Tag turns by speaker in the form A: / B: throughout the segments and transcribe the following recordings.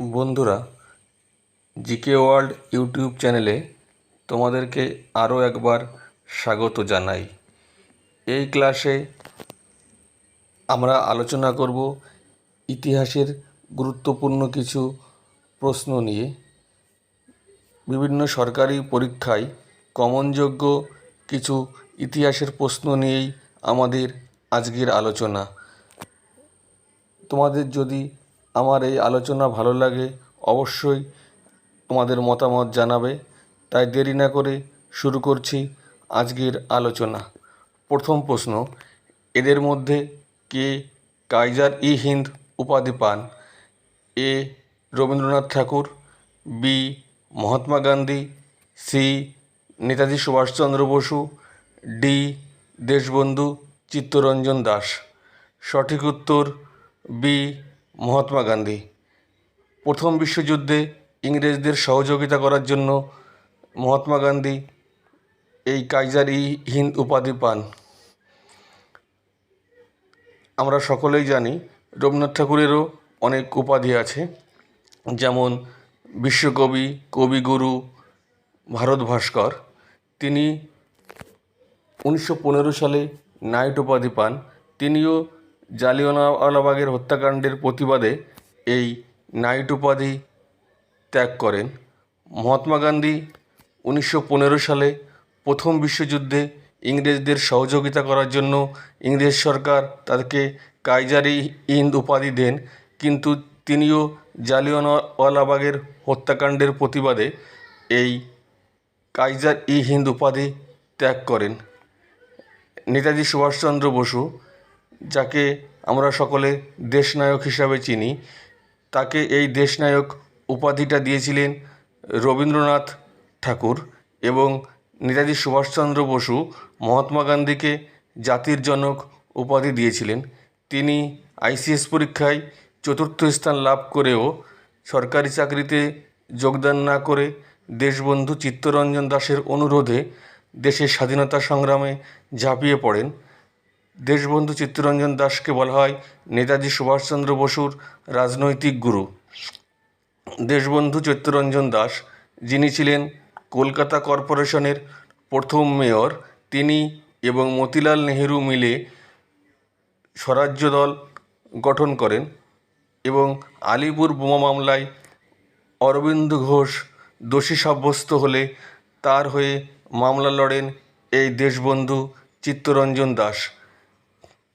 A: বন্ধুরা, GK world YouTube চ্যানেলে তোমাদেরকে আরও একবার স্বাগত জানাই। এই ক্লাসে আমরা আলোচনা করব ইতিহাসের গুরুত্বপূর্ণ কিছু প্রশ্ন নিয়ে। বিভিন্ন সরকারি পরীক্ষায় কমনযোগ্য কিছু ইতিহাসের প্রশ্ন নিয়েই আমাদের আজকের আলোচনা। তোমাদের যদি আমার এই আলোচনা ভালো লাগে, অবশ্যই তোমাদের মতামত জানাবে। তাই দেরি না করে শুরু করছি আজকের আলোচনা। প্রথম প্রশ্ন, এদের মধ্যে কে কাইজার ই হিন্দ উপাধি পান? A, Rabindranath Thakur, B, Mahatma Gandhi, C, Netaji Subhash Chandra Bose, D, Deshbandhu Chittaranjan Das. সঠিক উত্তর, বি মহাত্মা গান্ধী। প্রথম বিশ্বযুদ্ধে ইংরেজদের সহযোগিতা করার জন্য মহাত্মা গান্ধী এই কাইজার ই হিন্দ উপাধি পান। আমরা সকলেই জানি রবীন্দ্রনাথ ঠাকুরেরও অনেক উপাধি আছে, যেমন বিশ্বকবি, কবিগুরু ভারত ভাস্কর। তিনি উনিশশো পনেরো সালে নাইট উপাধি পান। তিনিও জালিয়ানওয়ালাবাগের হত্যাকাণ্ডের প্রতিবাদে এই নাইট উপাধি ত্যাগ করেন। মহাত্মা গান্ধী উনিশশো পনেরো সালে প্রথম বিশ্বযুদ্ধে ইংরেজদের সহযোগিতা করার জন্য ইংরেজ সরকার তাদেরকে কাইজার ই হিন্দ উপাধি দেন, কিন্তু তিনিও জালিয়ানওয়ালাবাগের হত্যাকাণ্ডের প্রতিবাদে এই কাইজার ই হিন্দ উপাধি ত্যাগ করেন। নেতাজি সুভাষচন্দ্র বসু যাকে আমরা সকলে দেশনায়ক হিসাবে চিনি, তাকে এই দেশনায়ক উপাধিটা দিয়েছিলেন রবীন্দ্রনাথ ঠাকুর এবং নেতাজি সুভাষচন্দ্র বসু মহাত্মা গান্ধীকে জাতির জনক উপাধি দিয়েছিলেন। তিনি আইসিএস পরীক্ষায় চতুর্থ স্থান লাভ করেও সরকারি চাকরিতে যোগদান না করে দেশবন্ধু চিত্তরঞ্জন দাসের অনুরোধে দেশের স্বাধীনতা সংগ্রামে ঝাঁপিয়ে পড়েন। দেশবন্ধু চিত্তরঞ্জন দাসকে বলা হয় নেতাজি সুভাষচন্দ্র বসুর রাজনৈতিক গুরু। দেশবন্ধু চিত্তরঞ্জন দাস, যিনি ছিলেন কলকাতা কর্পোরেশনের প্রথম মেয়র, তিনি এবং মতিলাল নেহেরু মিলে স্বরাজ্য দল গঠন করেন এবং আলিপুর বোমা মামলায় অরবিন্দ ঘোষ দোষী সাব্যস্ত হলে তার হয়ে মামলা লড়েন এই দেশবন্ধু চিত্তরঞ্জন দাস।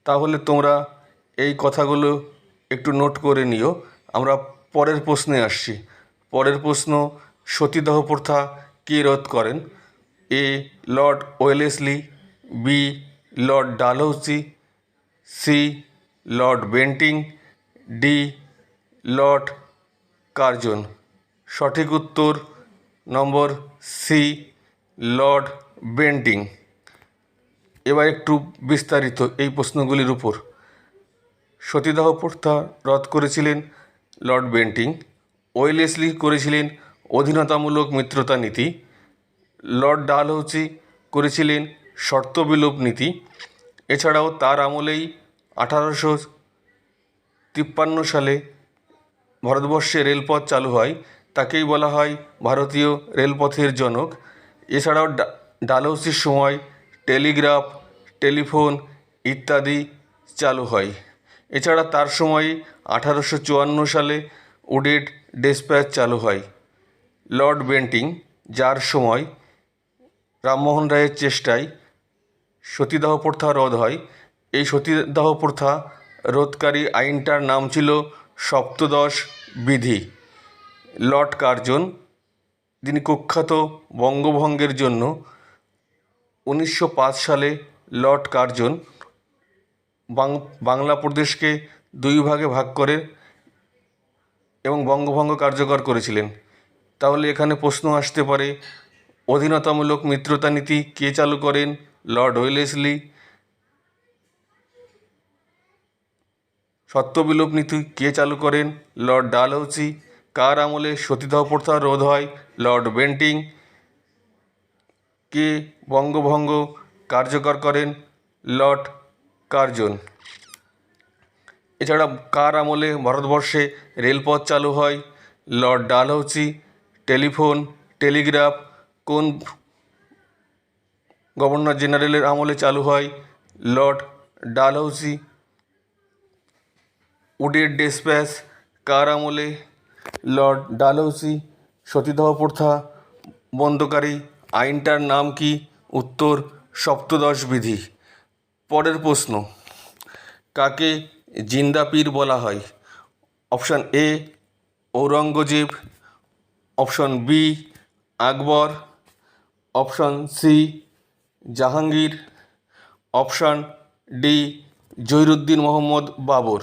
A: তাহলে তোমরা এই কথাগুলো একটু নোট করে নিও। আমরা পরের প্রশ্নে আসছি। পরের প্রশ্ন, সতীদাহ প্রথা কে রোধ করেন? A, lord Wellesley, B, lord Dalhousie, C, lord Bentinck, D, lord Curzon. সঠিক উত্তর নম্বর সি, লর্ড বেন্টিং। এবার একটু বিস্তারিত এই প্রশ্নগুলির উপর। সতীদাহ প্রথা রদ করেছিলেন লর্ড বেন্টিং, ওয়েলেসলি করেছিলেন অধীনতামূলক মিত্রতা নীতি, লর্ড ডালহৌসি করেছিলেন শর্ত বিলোপ নীতি, এছাড়াও তার আমলেই আঠারোশো তিপ্পান্ন সালে ভারতবর্ষে রেলপথ চালু হয়, তাকেই বলা হয় ভারতীয় রেলপথের জনক। এছাড়াও ডালহৌসির সময় টেলিগ্রাফ, টেলিফোন ইত্যাদি চালু হয়। এছাড়া তার সময় আঠারোশো চুয়ান্ন সালে উডেড ডেসপ্যাচ চালু হয়। লর্ড বেন্টিং, যার সময় রামমোহন রায়ের চেষ্টায় সতীদাহ প্রথা রোধ হয়। এই সতীদাহ প্রথা রোধকারী আইনটার নাম ছিল সপ্তদশ বিধি। লর্ড কার্জন, যিনি কুখ্যাত বঙ্গভঙ্গের জন্য উনিশশো পাঁচ সালে লর্ড কার্জন বাংলা প্রদেশকে দুই ভাগে ভাগ করে এবং বঙ্গভঙ্গ কার্যকর করেছিলেন। তাহলে এখানে প্রশ্ন আসতে পারে, অধীনতামূলক মিত্রতা নীতি কে চালু করেন? Lord Wellesley. সত্যবিলোপ নীতি কে চালু করেন? লর্ড ডালহৌসি। কার আমলে সতীদাহ প্রথা রোধ হয়? Lord Bentinck. কে বঙ্গভঙ্গ কার্যকর করেন? Lord Curzon. এছাড়া কার আমলে ভারতবর্ষে রেলপথ চালু হয়? লর্ড ডালহৌসি, টেলিফোন, টেলিগ্রাফ, কোন গভর্নর জেনারেলের আমলে চালু হয়? Lord Dalhousie. উডের ডেসপ্যাচ কার আমলে? লর্ড ডালহৌসি, সতীদাহ প্রথা বন্ধকারী আইনটার নাম কি? উত্তর, সপ্তদশ বিধি। পরের প্রশ্ন, কাকে জিন্দা পীর বলা হয়? Option A, Aurangzeb. Option B, Akbar. Option C, Jahangir. Option D, Zahiruddin Mohammad Babur.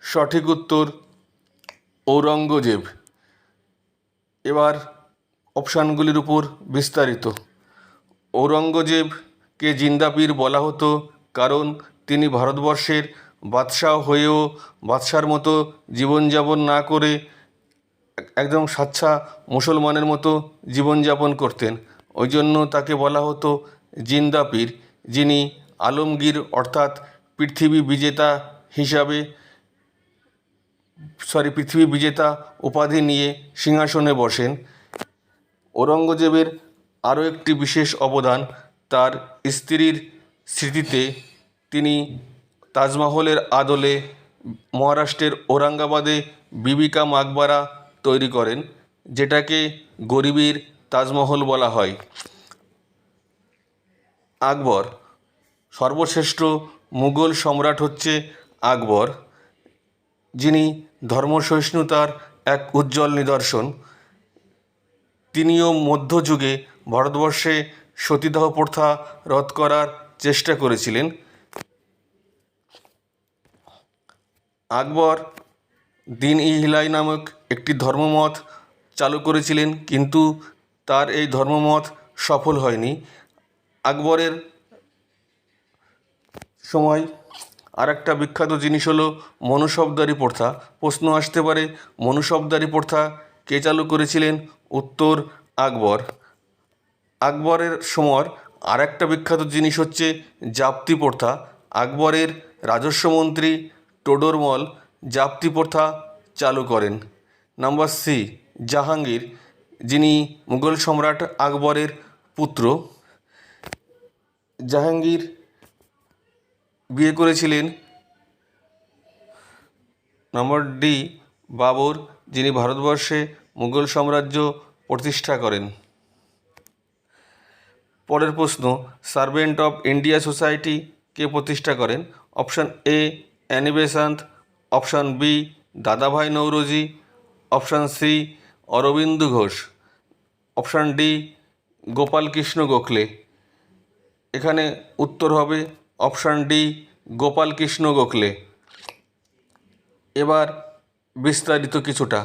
A: সঠিক উত্তর, ঔরঙ্গজেব। এবার অপশানগুলির উপর বিস্তারিত। ঔরঙ্গজেবকে জিন্দাপীর বলা হতো কারণ তিনি ভারতবর্ষের বাদশাহ হয়েও বাদশার মতো জীবনযাপন না করে একদম স্বাচ্ছা মুসলমানের মতো জীবনযাপন করতেন। ওই জন্য তাকে বলা হতো জিন্দাপীর যিনি আলমগীর অর্থাৎ পৃথিবী বিজেতা হিসাবে, সরি, পৃথিবী বিজেতা উপাধি নিয়ে সিংহাসনে বসেন। ঔরঙ্গজেবের আরও একটি বিশেষ অবদান তার স্ত্রীর স্মৃতিতে তিনি তাজমহলের আদলে মহারাষ্ট্রের ঔরঙ্গাবাদে বিবিকা মাকবারা তৈরি করেন, যেটাকে গরিবীর তাজমহল বলা হয়। আকবর, সর্বশ্রেষ্ঠ মুঘল সম্রাট হচ্ছে আকবর, যিনি ধর্মসহিষ্ণুতার এক উজ্জ্বল নিদর্শন। তিনিও মধ্যযুগে ভারতবর্ষে সতীদাহ প্রথা রদ করার চেষ্টা করেছিলেন। আকবর দিন ই হিলাই নামক একটি ধর্মমত চালু করেছিলেন, কিন্তু তার এই ধর্মমত সফল হয়নি। আকবরের সময় আর একটা বিখ্যাত জিনিস হলো মনুশব্দারি প্রথা। প্রশ্ন আসতে পারে, মনুশব্দারি প্রথা কে চালু করেছিলেন? উত্তর আকবর। আকবরের সময় আর একটা বিখ্যাত জিনিস হচ্ছে জাপ্তি প্রথা। আকবরের রাজস্বমন্ত্রী টোডরমল জাপ্তি প্রথা চালু করেন। নাম্বার সি, জাহাঙ্গীর, যিনি মুঘল সম্রাট আকবরের পুত্র। জাহাঙ্গীর বিয়ে করেছিলেন নম্বর ডি, বাবর যিনি ভারতবর্ষে মুঘল সাম্রাজ্য প্রতিষ্ঠা করেন। পরের প্রশ্ন, সার্ভেন্ট অফ ইন্ডিয়া সোসাইটি কে প্রতিষ্ঠা করেন? Option A Annie Besant option B, Dadabhai Naoroji. Option C, Aurobindo Ghosh. Option D Gopalkrishna Gokhale. এখানে উত্তর হবে অপশান ডি গোপালকৃষ্ণ গোখলে। এবার বিস্তারিত কিছুটা।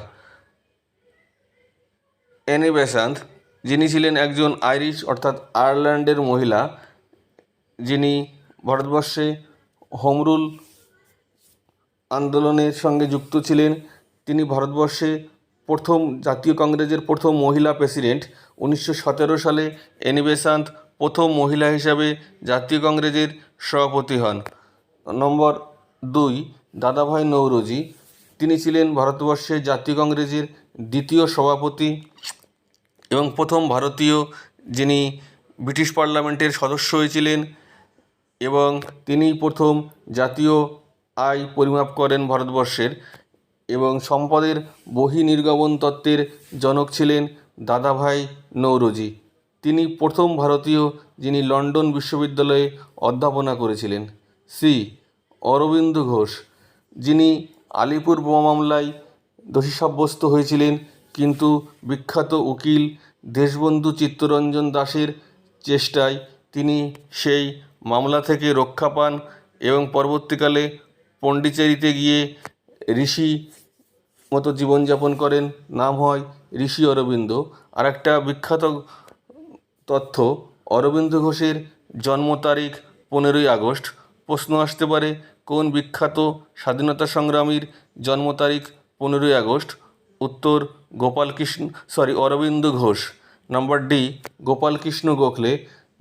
A: অ্যানি বেসান্ত যিনি ছিলেন একজন আইরিশ অর্থাৎ আয়ারল্যান্ডের মহিলা, যিনি ভারতবর্ষে হোমরুল আন্দোলনের সঙ্গে যুক্ত ছিলেন, তিনি ভারতবর্ষে প্রথম জাতীয় কংগ্রেসের প্রথম মহিলা প্রেসিডেন্ট, উনিশশো সতেরো সালে অ্যানি বেসান্ত প্রথম মহিলা হিসাবে জাতীয় কংগ্রেসের সভাপতি হন। নম্বর দুই, দাদাভাই নৌরোজি তিনি ছিলেন ভারতবর্ষের জাতীয় কংগ্রেসের দ্বিতীয় সভাপতি এবং প্রথম ভারতীয় যিনি ব্রিটিশ পার্লামেন্টের সদস্য হয়েছিলেন এবং তিনি প্রথম জাতীয় আয় পরিমাপ করেন ভারতবর্ষের এবং সম্পদের বহির্নির্গমন তত্ত্বের জনক ছিলেন দাদাভাই নৌরোজি। তিনি প্রথম ভারতীয় যিনি লন্ডন বিশ্ববিদ্যালয়ে অধ্যাপনা করেছিলেন, সি অরবিন্দ ঘোষ, যিনি আলিপুর বোমা মামলায় দোষী সাব্যস্ত হয়েছিলেন কিন্তু বিখ্যাত উকিল দেশবন্ধু চিত্তরঞ্জন দাসের চেষ্টায় তিনি সেই মামলা থেকে রক্ষা পান এবং পরবর্তীকালে পণ্ডিচেরিতে গিয়ে ঋষি মতো জীবনযাপন করেন। নাম হয় ঋষি অরবিন্দ। আর একটা বিখ্যাত তথ্য, অরবিন্দ ঘোষের জন্ম তারিখ পনেরোই আগস্ট। প্রশ্ন আসতে পারে কোন বিখ্যাত স্বাধীনতা সংগ্রামীর জন্ম তারিখ পনেরোই আগস্ট? উত্তর, Gopalkrishna sorry Aurobindo Ghosh. Number D Gopalkrishna Gokhale,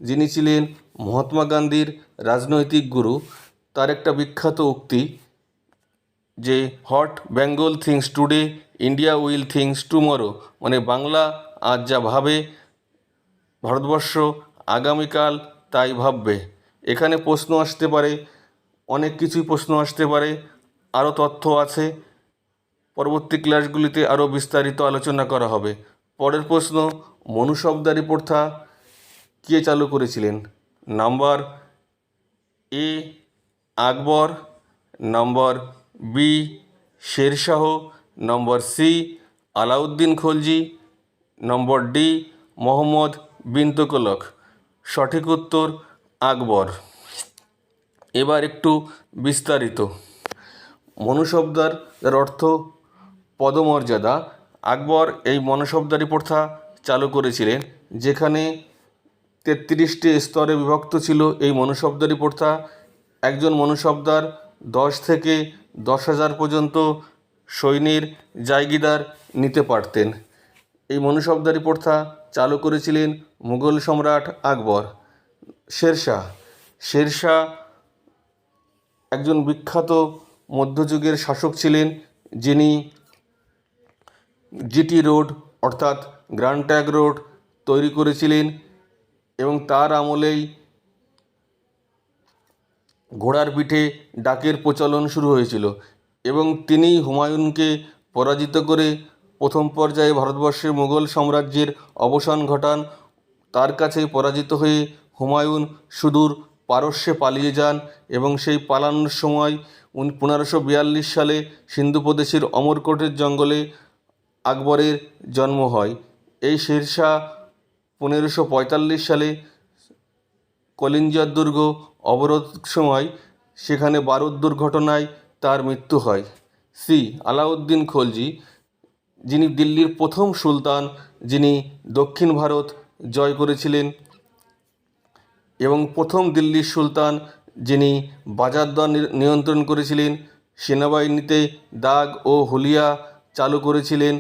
A: যিনি ছিলেন মহাত্মা গান্ধীর রাজনৈতিক গুরু। তার একটা বিখ্যাত উক্তি যে what Bengal thinks today India will thinks tomorrow মানে বাংলা আজ যা ভাবে, ভারতবর্ষ আগামীকাল তাই ভাববে। এখানে প্রশ্ন আসতে পারে অনেক কিছুই প্রশ্ন আসতে পারে, আরও তথ্য আছে। পরবর্তী ক্লাসগুলিতে আরও বিস্তারিত আলোচনা করা হবে। পরের প্রশ্ন মনুশব্দারি প্রথা কে চালু করেছিলেন? Number A, Akbar, number B, Sher Shah, number C, Alauddin Khalji, number D, Muhammad bin Tughlaq সঠিক উত্তর, আকবর। এবার একটু বিস্তারিত। মনুশব্দার এর অর্থ পদমর্যাদা। আকবর এই মনুশব্দারি প্রথা চালু করেছিলেন, যেখানে তেত্রিশটি স্তরে বিভক্ত ছিল এই মনুশব্দারি প্রথা। একজন মনুশব্দার দশ থেকে দশ হাজার পর্যন্ত সৈন্যের জায়গিদার নিতে পারতেন। এই মনুশব্দারি প্রথা চালু করেছিলেন মুঘল সম্রাট আকবর। শেরশাহ শেরশাহ একজন বিখ্যাত মধ্যযুগের শাসক ছিলেন, যিনি জিটি রোড অর্থাৎ গ্র্যান্ড ট্যাগ রোড তৈরি করেছিলেন এবং তার আমলেই ঘোড়ার পিঠে ডাকের প্রচলন শুরু হয়েছিল এবং তিনি হুমায়ুনকে পরাজিত করে প্রথম পর্যায়ে ভারতবর্ষে মুঘল সাম্রাজ্যের অবসান ঘটান। তার কাছে পরাজিত হয়ে হুমায়ুন সুদূর পারস্যে পালিয়ে যান এবং সেই পালানোর সময় উনি পনেরোশো বিয়াল্লিশ সালে সিন্ধু প্রদেশের অমরকোটের জঙ্গলে আকবরের জন্ম হয়। এই শেরশাহ পনেরোশো পঁয়তাল্লিশ সালে কলিঞ্জার দুর্গ অবরোধ সময় সেখানে বারুদ দুর্ঘটনায় তার মৃত্যু হয়। সি. আলাউদ্দিন খলজি, যিনি দিল্লির প্রথম সুলতান, যিনি দক্ষিণ ভারত জয় করেছিলেন। এবং প্রথম দিল্লির সুলতান, যিনি বাজার দর নিয়ন্ত্রণ করেছিলেন, সেনাবাহিনীতে দাগ ও হুলিয়া চালু করেছিলেন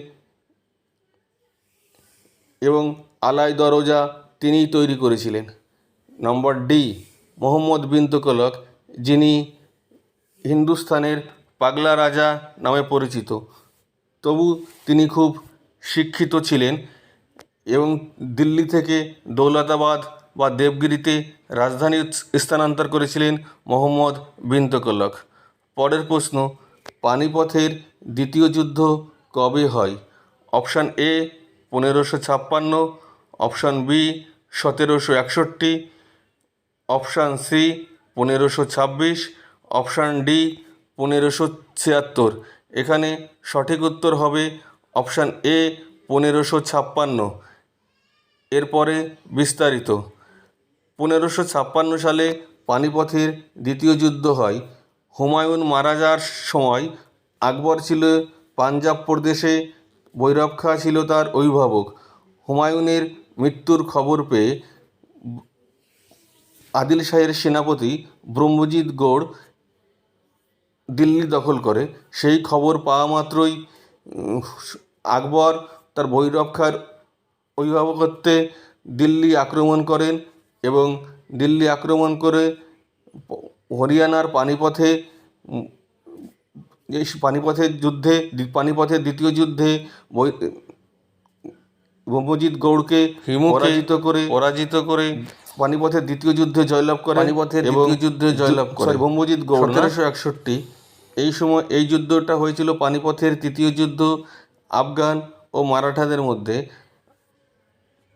A: এবং আলাই দরজা তিনিই তৈরি করেছিলেন। নম্বর ডি, মোহাম্মদ বিন তুগলক যিনি হিন্দুস্তানের পাগলা রাজা নামে পরিচিত। তবু তিনি খুব শিক্ষিত ছিলেন এবং দিল্লি থেকে দৌলতাবাদ বা দেবগিরিতে রাজধানী স্থানান্তর করেছিলেন মোহাম্মদ বিন পরের প্রশ্ন, পানিপথের দ্বিতীয় যুদ্ধ কবে হয়? অপশান এ, পনেরোশো ছাপ্পান্ন, অপশান বি, সতেরোশো একষট্টি, অপশান সি, পনেরোশো ছাব্বিশ, অপশান ডি, পনেরোশো ছিয়াত্তর। এখানে সঠিক উত্তর হবে অপশান এ, পনেরোশো ছাপ্পান্ন। এরপরে বিস্তারিত। পনেরোশো ছাপ্পান্ন সালে পানিপথের দ্বিতীয় যুদ্ধ হয়। হুমায়ুন মারা যাওয়ার সময় আকবর ছিল পাঞ্জাব প্রদেশে ভৈরব খাঁ ছিল তার অভিভাবক। হুমায়ুনের মৃত্যুর খবর পেয়ে আদিল শাহের সেনাপতি ব্রহ্মজিৎ গৌড় দিল্লি দখল করে। সেই খবর পাওয়া মাত্রই আকবর তার ভৈরব খাঁর অভিভাবকত্বে দিল্লি আক্রমণ করেন। এবং দিল্লি আক্রমণ করে হরিয়ানার পানিপথে এই পানিপথের যুদ্ধে পানিপথের দ্বিতীয় যুদ্ধে ব্রহ্মজিৎ গৌড়কে পরাজিত করে পরাজিত করে পানিপথের দ্বিতীয় যুদ্ধে জয়লাভ করে
B: পানিপথের
A: এবং
B: দ্বিতীয় যুদ্ধে জয়লাভ করে।
A: ব্রহ্মজিৎ গৌড় সতেরোশো একষট্টি। এই সময় এই যুদ্ধটা হয়েছিল পানিপথের তৃতীয় যুদ্ধ আফগান ও মারাঠাদের মধ্যে।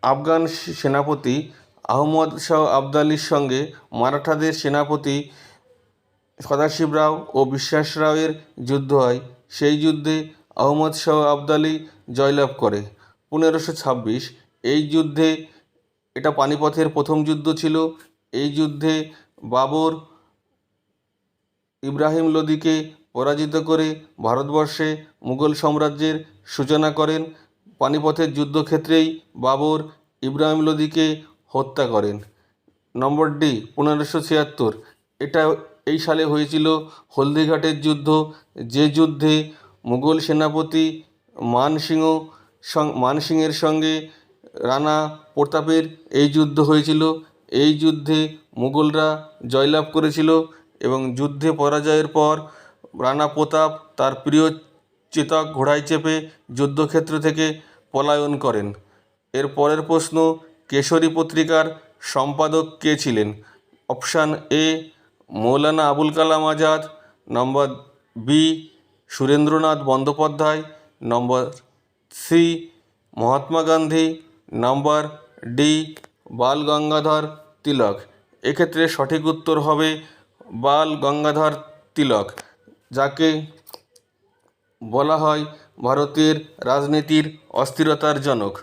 A: আফগান সেনাপতি আহমদ শাহ আবদালির সঙ্গে মারাঠাদের সেনাপতি সদাশিবরাও ও বিশ্বাস রাওয়ের যুদ্ধ হয়। সেই যুদ্ধে আহমদ শাহ আবদালি জয়লাভ করে। পনেরোশো ছাব্বিশ, এই যুদ্ধে এটা পানিপথের প্রথম যুদ্ধ ছিল। এই যুদ্ধে বাবর ইব্রাহিম লোদিকে পরাজিত করে ভারতবর্ষে মুঘল সাম্রাজ্যের সূচনা করেন। পানিপথের যুদ্ধক্ষেত্রেই বাবর ইব্রাহিম লোদিকে হত্যা করেন। নম্বর ডি, পনেরোশো ছিয়াত্তর। এটা এই সালে হয়েছিল হলদিঘাটের যুদ্ধ। যে যুদ্ধে মুঘল সেনাপতি মানসিংহ মানসিংহের সঙ্গে রানা প্রতাপের এই যুদ্ধ হয়েছিল। এই যুদ্ধে মুঘলরা জয়লাভ করেছিল এবং যুদ্ধে পরাজয়ের পর রানা প্রতাপ তার প্রিয় চেতক ঘোড়ায় চেপে যুদ্ধক্ষেত্র থেকে পলায়ন করেন। এর পরের প্রশ্ন কেশরী পত্রিকার সম্পাদক কে ছিলেন? Option A, Maulana Abul Kalam Azad, number B, Surendranath Bandyopadhyay, number C, Mahatma Gandhi, number D, Bal Gangadhar Tilak. এক্ষেত্রে সঠিক উত্তর হবে বাল গঙ্গাধর তিলক, যাকে বলা হয় ভারতের রাজনীতির অস্থিরতার জনক।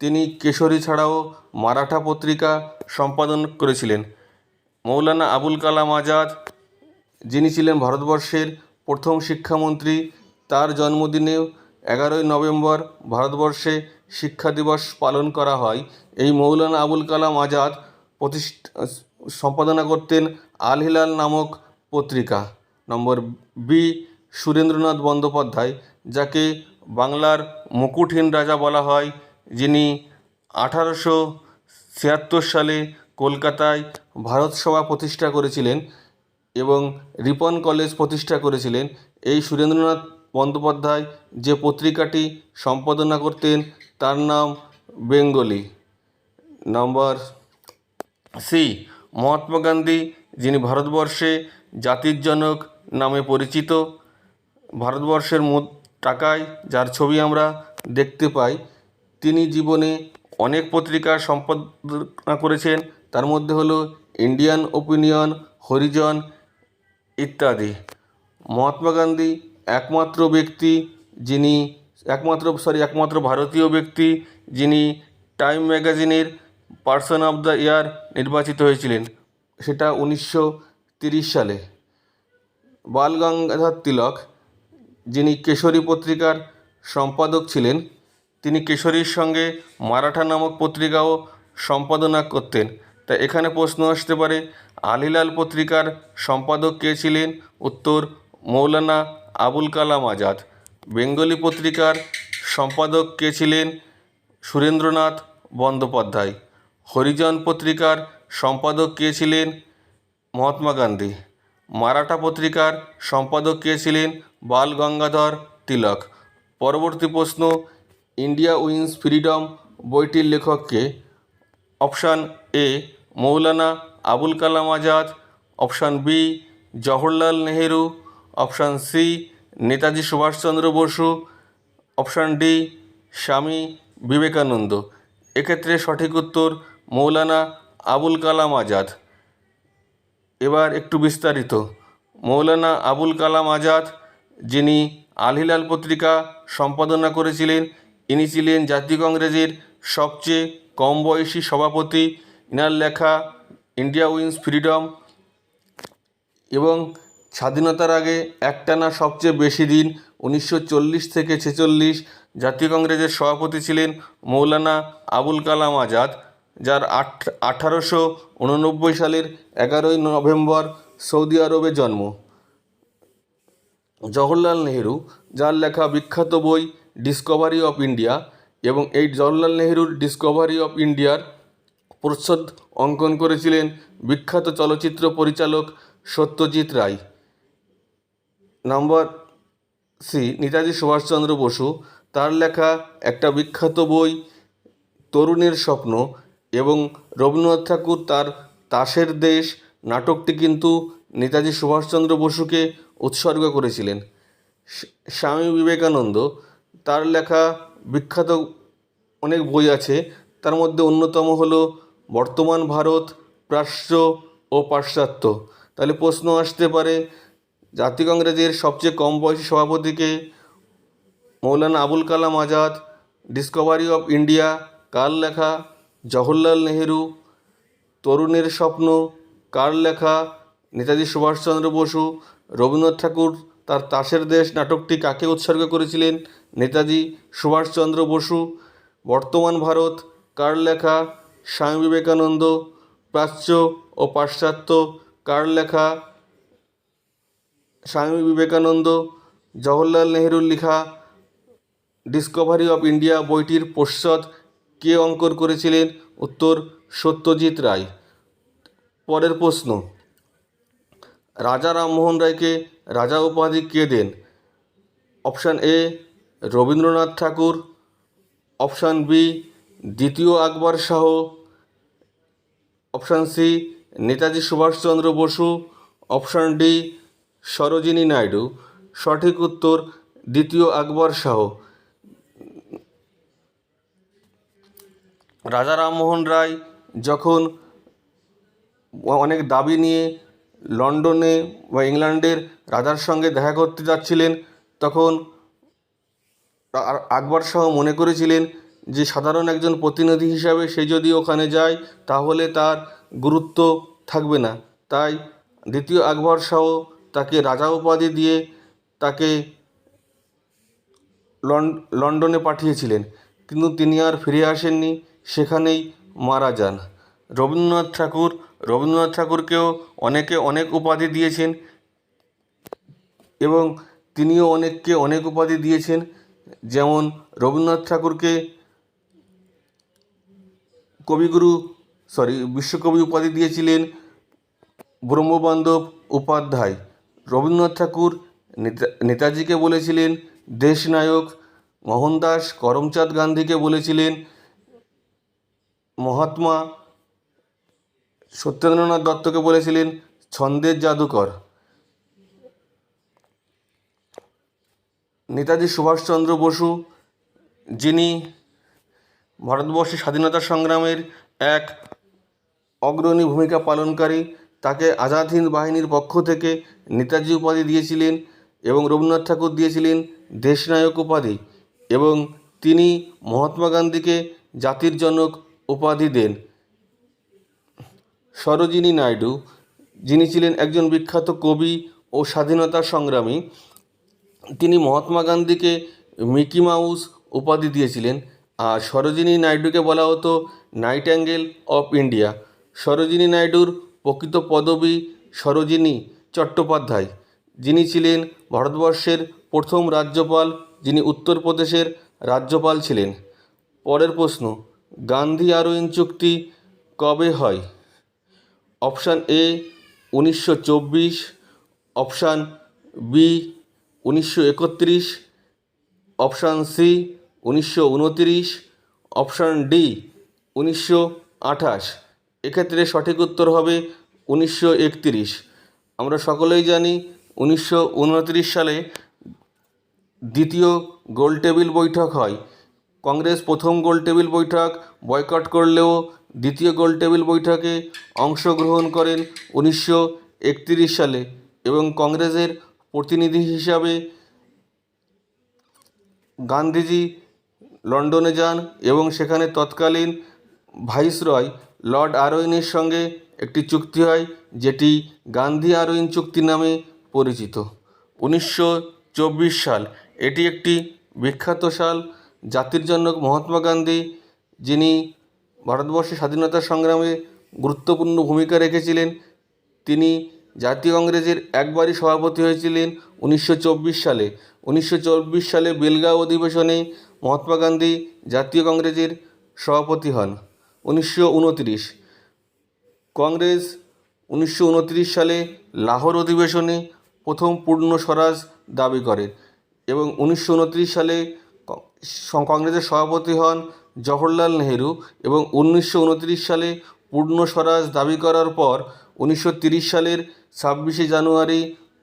A: তিনি কেশরী ছাড়াও মারাঠা পত্রিকা সম্পাদন করেছিলেন। মৌলানা আবুল কালাম আজাদ, যিনি ছিলেন ভারতবর্ষের প্রথম শিক্ষামন্ত্রী, তার জন্মদিনেও এগারোই নভেম্বর ভারতবর্ষে শিক্ষা দিবস পালন করা হয়। এই মৌলানা আবুল কালাম আজাদ প্রতিষ্ঠা, সম্পাদনা করতেন আল হিলাল নামক পত্রিকা। নম্বর বি, সুরেন্দ্রনাথ বন্দ্যোপাধ্যায়, যাকে বাংলার মুকুটহীন রাজা বলা হয়। যিনি আঠারোশো ছিয়াত্তর সালে কলকাতায় ভারত সভা প্রতিষ্ঠা করেছিলেন এবং রিপন কলেজ প্রতিষ্ঠা করেছিলেন, এই সুরেন্দ্রনাথ বন্দ্যোপাধ্যায় যে পত্রিকাটি সম্পাদনা করতেন তার নাম Bengalee. Number C, Mahatma Gandhi, যিনি ভারতবর্ষে জাতির জনক নামে পরিচিত, ভারতবর্ষের মোট টাকায় যার ছবি আমরা দেখতে পাই তিনি জীবনে অনেক পত্রিকার সম্পাদনা করেছেন। তার মধ্যে হলো ইন্ডিয়ান ওপিনিয়ন, হরিজন ইত্যাদি। মহাত্মা গান্ধী একমাত্র ব্যক্তি যিনি একমাত্র সরি একমাত্র ভারতীয় ব্যক্তি যিনি টাইম ম্যাগাজিনের পার্সন অফ দ্য ইয়ার নির্বাচিত হয়েছিলেন। সেটা উনিশশো সালে। বাল গঙ্গাধর তিলক যিনি কেশরী পত্রিকার সম্পাদক ছিলেন তিনি কেশরীর সঙ্গে মারাঠা নামক পত্রিকাও সম্পাদনা করতেন। তা এখানে প্রশ্ন আসতে পারে, আলিলাল পত্রিকার সম্পাদক কে ছিলেন? উত্তর, মৌলানা আবুল কালাম আজাদ। বেঙ্গলি পত্রিকার সম্পাদক কে ছিলেন? সুরেন্দ্রনাথ বন্দ্যোপাধ্যায়। হরিজন পত্রিকার সম্পাদক কে ছিলেন? মহাত্মা গান্ধী। মারাঠা পত্রিকার সম্পাদক কে ছিলেন? বাল গঙ্গাধর তিলক। পরবর্তী প্রশ্ন ইন্ডিয়া উইন্স ফ্রিডম বইটির লেখককে option A Maulana Abul Kalam Azad, option B Jawaharlal Nehru, option C Netaji Subhashchandra Bose, option D Swami Vivekananda. এক্ষেত্রে সঠিক উত্তর মৌলানা আবুল কালাম আজাদ। এবার একটু বিস্তারিত। মৌলানা আবুল কালাম আজাদ, যিনি আল হিলাল পত্রিকা সম্পাদনা করেছিলেন ইনি ছিলেন জাতীয় কংগ্রেসের সবচেয়ে কম বয়সী সভাপতি। ইনার লেখা ইন্ডিয়া উইন্স ফ্রিডম এবং স্বাধীনতার আগে একটানা সবচেয়ে বেশি দিন উনিশশো চল্লিশ থেকে ছেচল্লিশ জাতীয় কংগ্রেসের সভাপতি ছিলেন মৌলানা আবুল কালাম আজাদ, যার আট আঠারোশো উননব্বই সালের এগারোই নভেম্বর সৌদি আরবে জন্ম। জওহরলাল নেহেরু, যার লেখা বিখ্যাত বই ডিসকভারি অফ ইন্ডিয়া এবং এই জওহরলাল নেহেরুর ডিসকভারি অফ ইন্ডিয়ার প্রচ্ছদ অঙ্কন করেছিলেন বিখ্যাত চলচ্চিত্র পরিচালক সত্যজিৎ রায়। নম্বর সি, নেতাজি সুভাষচন্দ্র বসু, তার লেখা একটা বিখ্যাত বই, তরুণের স্বপ্ন এবং রবীন্দ্রনাথ ঠাকুর তার তাসের দেশ, নাটকটি কিন্তু নেতাজি সুভাষচন্দ্র বসুকে উৎসর্গ করেছিলেন। স্বামী বিবেকানন্দ তার লেখা বিখ্যাত অনেক বই আছে। তার মধ্যে অন্যতম হলো বর্তমান ভারত, প্রাচ্য ও পাশ্চাত্য। তাহলে প্রশ্ন আসতে পারে জাতীয় কংগ্রেসের সবচেয়ে কম বয়সী সভাপতিকে Maulana Abul Kalam Azad discovery of India কার লেখা, জওহরলাল নেহেরু, তরুণের স্বপ্ন, কার লেখা, নেতাজি সুভাষচন্দ্র বসু, রবীন্দ্রনাথ ঠাকুর তার তাসের দেশ নাটকটি কাকে উৎসর্গ করেছিলেন? নেতাজি সুভাষচন্দ্র বসু, বর্তমান ভারত কার লেখা স্বামী বিবেকানন্দ, প্রাচ্য ও পাশ্চাত্য কার লেখা স্বামী বিবেকানন্দ, জওহরলাল নেহেরুর লেখা ডিসকভারি অফ ইন্ডিয়া বইটির পশ্চাৎ কে অঙ্কন করেছিলেন? উত্তর, সত্যজিৎ রায়। পরের প্রশ্ন। রাজা রামমোহন রায়কে রাজা উপাধি কে দেন? Option A, Rabindranath Tagore. Option B, দ্বিতীয় Akbar Shah. Option C, Netaji Subhashchandra Bose. Option D, Sarojini Naidu. সঠিক উত্তর, দ্বিতীয় আকবর শাহ। রাজা রামমোহন রায় যখন অনেক দাবি নিয়ে লন্ডনে বা ইংল্যান্ডের রাজার সঙ্গে দেখা করতে যাচ্ছিলেন, তখন আকবর শাহ মনে করেছিলেন যে, সাধারণ একজন প্রতিনিধি হিসাবে সে যদি ওখানে যায়, তাহলে তার গুরুত্ব থাকবে না। তাই দ্বিতীয় আকবর শাহ তাকে রাজা উপাধি দিয়ে তাকে লন- লন্ডনে পাঠিয়েছিলেন, কিন্তু তিনি আর ফিরে আসেননি, সেখানেই মারা যান। রবীন্দ্রনাথ ঠাকুর রবীন্দ্রনাথ ঠাকুরকেও অনেকে অনেক উপাধি দিয়েছেন এবং তিনিও অনেককে অনেক উপাধি দিয়েছেন। যেমন রবীন্দ্রনাথ ঠাকুরকে কবিগুরু সরি বিশ্বকবি উপাধি দিয়েছিলেন ব্রহ্মবান্ধব উপাধ্যায়। রবীন্দ্রনাথ ঠাকুর নেতা, নেতাজিকে বলেছিলেন, দেশনায়ক মোহনদাস করমচাঁদ গান্ধীকে বলেছিলেন, মহাত্মা সত্যেন্দ্রনাথ দত্তকে বলেছিলেন, ছন্দের জাদুকর। নেতাজি সুভাষচন্দ্র বসু, যিনি ভারতবর্ষের স্বাধীনতা সংগ্রামের এক অগ্রণী ভূমিকা পালনকারী, তাকে আজাদ হিন্দ বাহিনীর পক্ষ থেকে নেতাজি উপাধি দিয়েছিলেন এবং রবীন্দ্রনাথ ঠাকুর দিয়েছিলেন দেশনায়ক উপাধি এবং তিনি মহাত্মা গান্ধীকে জাতির জনক উপাধি দেন। সরোজিনী নাইডু, যিনি ছিলেন একজন বিখ্যাত কবি ও স্বাধীনতা সংগ্রামী, তিনি মহাত্মা গান্ধীকে মিকি মাউস উপাধি দিয়েছিলেন। আর সরোজিনী নাইডুকে বলা হতো nightingale of India. Sarojini নাইডুর প্রকৃত পদবী সরোজিনী চট্টোপাধ্যায়, যিনি ছিলেন ভারতবর্ষের প্রথম রাজ্যপাল, যিনি উত্তরপ্রদেশের রাজ্যপাল ছিলেন। পরের প্রশ্ন, গান্ধী আরোইন চুক্তি কবে হয়? অপশান এ উনিশশো চব্বিশ, অপশান বি উনিশশো একত্রিশ, অপশান সি উনিশশো উনতিরিশ, অপশান ডি উনিশশো আঠাশ। এক্ষেত্রে সঠিক উত্তর হবে উনিশশো আমরা সকলেই জানি উনিশশো উনতিরিশ সালে দ্বিতীয় গোল টেবিল বৈঠক হয়। কংগ্রেস প্রথম গোল টেবিল বৈঠক বয়কট করলেও দ্বিতীয় গোল টেবিল বৈঠকে অংশগ্রহণ করেন উনিশশো সালে এবং কংগ্রেসের প্রতিনিধি হিসাবে গান্ধীজি লন্ডনে যান এবং সেখানে তৎকালীন ভাইসরয় লর্ড আরউইনের সঙ্গে একটি চুক্তি হয়, যেটি গান্ধী আরউইন চুক্তি নামে পরিচিত। উনিশশো চব্বিশ সাল, এটি একটি বিখ্যাত সাল, জাতির জনক মহাত্মা গান্ধী, যিনি ভারতবর্ষের স্বাধীনতা সংগ্রামে গুরুত্বপূর্ণ ভূমিকা রেখেছিলেন। তিনি জাতীয় কংগ্রেসের একবারই সভাপতি হয়েছিলেন উনিশশো চব্বিশ সালে। উনিশশো চব্বিশ সালে বেলগাঁও অধিবেশনে মহাত্মা গান্ধী জাতীয় কংগ্রেসের সভাপতি হন। উনিশশো উনত্রিশ। কংগ্রেস উনিশশো উনত্রিশ সালে লাহোর অধিবেশনে প্রথম পূর্ণ স্বরাজ দাবি করে এবং উনিশশো উনত্রিশ সালে কংগ্রেসের সভাপতি হন জওহরলাল নেহেরু এবং উনিশশো উনত্রিশ সালে পূর্ণ স্বরাজ দাবি করার পর উনিশশো সালের ছাব্বিশে জানুয়ারি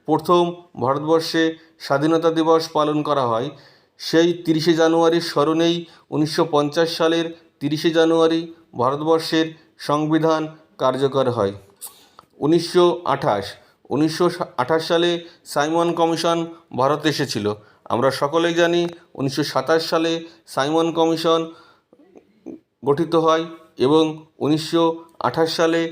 A: প্রথম ভারতবর্ষে স্বাধীনতা দিবস পালন করা হয়। সেই তিরিশে জানুয়ারির স্মরণেই উনিশশো পঞ্চাশ সালের তিরিশে জানুয়ারি ভারতবর্ষের সংবিধান কার্যকর হয়। উনিশশো আঠাশ উনিশশো আঠাশ সালে সাইমন কমিশন ভারত এসেছিল। আমরা সকলেই জানি উনিশশো সাতাশ সালে সাইমন কমিশন গঠিত হয় এবং উনিশশো আঠাশ সালে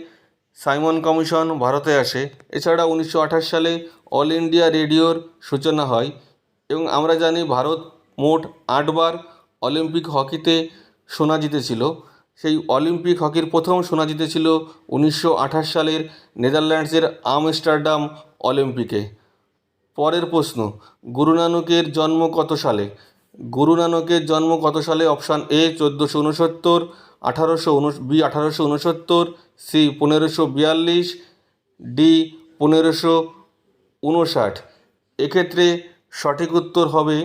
A: সাইমন কমিশন ভারতে আসে। এছাড়া উনিশশো আঠাশ সালে অল ইন্ডিয়া রেডিওর সূচনা হয় এবং আমরা জানি ভারত মোট আটবার অলিম্পিক হকিতে সোনা জিতেছিল। সেই অলিম্পিক হকির প্রথম সোনা জিতেছিল উনিশশো আঠাশ সালের নেদারল্যান্ডসের আমস্টারডাম অলিম্পিকে। পরের প্রশ্ন গুরু নানকের জন্ম কত সালে? গুরু নানকের জন্ম কত সালে? অপশান এ, চোদ্দোশো উনসত্তর আঠারোশো উন বি, আঠারোশো উনসত্তর, সি, পনেরোশো বিয়াল্লিশ, ডি, পনেরোশো উনষাট। এক্ষেত্রে সঠিক উত্তর হবে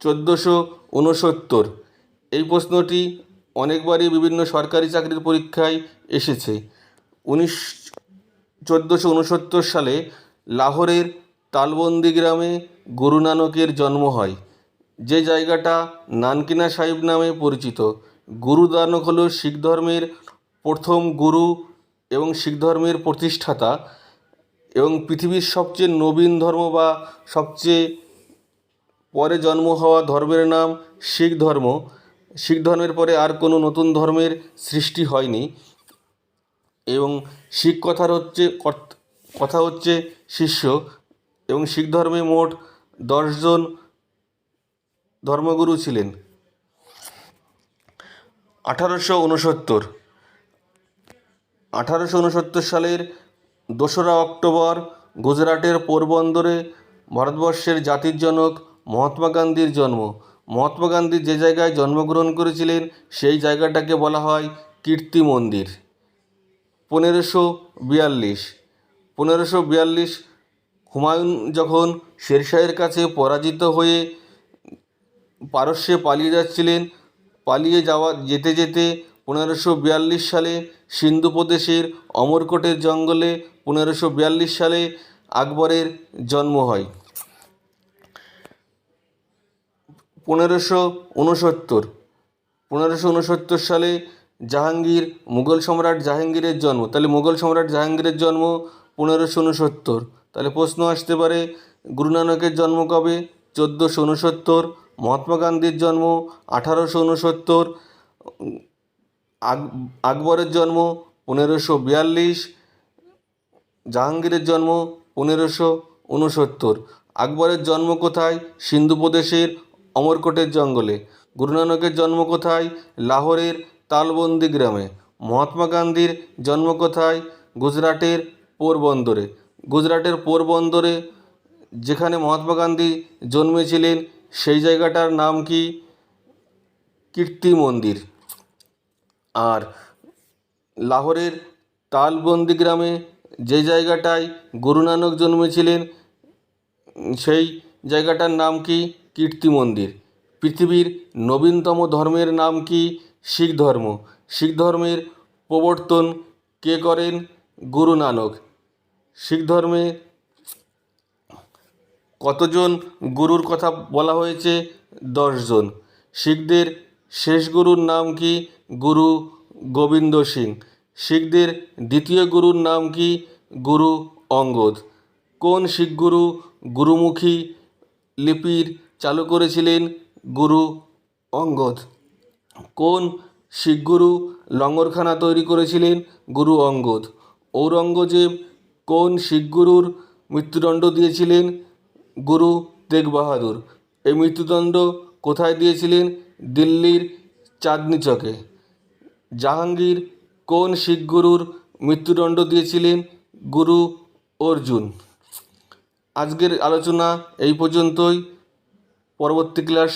A: চোদ্দোশো উনসত্তর। এই প্রশ্নটি অনেকবারই বিভিন্ন সরকারি চাকরির পরীক্ষায় এসেছে। উনিশ, চোদ্দোশো উনসত্তর সালে লাহোরের তালবন্দি গ্রামে গুরু নানকের জন্ম হয়। যে জায়গাটা নানকিনা সাহিব নামে পরিচিত। গুরু নানক হল শিখ ধর্মের প্রথম গুরু এবং শিখ ধর্মের প্রতিষ্ঠাতা এবং পৃথিবীর সবচেয়ে নবীন ধর্ম বা সবচেয়ে পরে জন্ম হওয়া ধর্মের নাম শিখ ধর্ম। শিখ ধর্মের পরে আর কোনো নতুন ধর্মের সৃষ্টি হয়নি এবং শিখ কথার হচ্ছে কথা হচ্ছে শিষ্য। এবং শিখ ধর্মে মোট দশজন ধর্মগুরু ছিলেন। আঠারোশো উনসত্তর। আঠারোশো উনসত্তর সালের দোসরা অক্টোবর গুজরাটের পোরবন্দরে ভারতবর্ষের জাতির জনক মহাত্মা গান্ধীর জন্ম। মহাত্মা গান্ধী যে জায়গায় জন্মগ্রহণ করেছিলেন, সেই জায়গাটাকে বলা হয় কীর্তি মন্দির। পনেরোশো বিয়াল্লিশ। পনেরোশো বিয়াল্লিশ হুমায়ুন যখন শেরশাহের কাছে পরাজিত হয়ে পারস্যে পালিয়ে যাচ্ছিলেন, পালিয়ে যাওয়া, যেতে যেতে পনেরোশো বিয়াল্লিশ সালে সিন্ধু প্রদেশের অমরকোটের জঙ্গলে পনেরোশো বিয়াল্লিশ সালে আকবরের জন্ম হয়। পনেরোশো উনসত্তর পনেরোশো উনসত্তর সালে জাহাঙ্গীর, মুঘল সম্রাট জাহাঙ্গীরের জন্ম, তাহলে মুঘল সম্রাট জাহাঙ্গীরের জন্ম পনেরোশো উনসত্তর তাহলে প্রশ্ন আসতে পারে, গুরু নানকের জন্ম কবে? চোদ্দোশো উনসত্তর মহাত্মা গান্ধীর জন্ম আঠারোশো উনসত্তর আক- আকবরের জন্ম পনেরোশো বিয়াল্লিশ, জাহাঙ্গীরের জন্ম পনেরোশো উনসত্তর আকবরের জন্ম কোথায়? সিন্ধু প্রদেশের অমরকোটের জঙ্গলে। গুরু নানকের জন্ম কোথায়? লাহোরের তালবন্দি গ্রামে। মহাত্মা গান্ধীর জন্ম কোথায়? গুজরাটের পোরবন্দরে। গুজরাটের পোরবন্দরে যেখানে মহাত্মা গান্ধী জন্মেছিলেন, সেই জায়গাটার নাম কি? কীর্তি মন্দির। আর লাহোরের তালবন্দি গ্রামে যে জায়গাটায় গুরু নানক জন্মেছিলেন, সেই জায়গাটার নাম কি? কীর্তি মন্দির। পৃথিবীর নবীনতম ধর্মের নাম কি? শিখ ধর্ম শিখ ধর্মের প্রবর্তন কে করেন? গুরু নানক। শিখ ধর্মে কতজন গুরুর কথা বলা হয়েছে? দশজন। শিখদের শেষ গুরুর নাম কি গুরু গোবিন্দ সিং? শিখদের দ্বিতীয় গুরুর নাম কি গুরু অঙ্গদ? কোন শিখ গুরু গুরুমুখী লিপির চালু করেছিলেন গুরু অঙ্গদ? কোন শিখ গুরু লঙ্গরখানা তৈরি করেছিলেন গুরু অঙ্গদ? ঔরঙ্গজেব কোন শিখ গুরুর মৃত্যুদণ্ড দিয়েছিলেন? গুরু তেগ বাহাদুর এই মৃত্যুদণ্ড কোথায় দিয়েছিলেন? দিল্লির চাঁদনি চকে। জাহাঙ্গীর কোন শিখ গুরুর মৃত্যুদণ্ড দিয়েছিলেন? গুরু অর্জুন। আজকের আলোচনা এই পর্যন্তই। পরবর্তী ক্লাস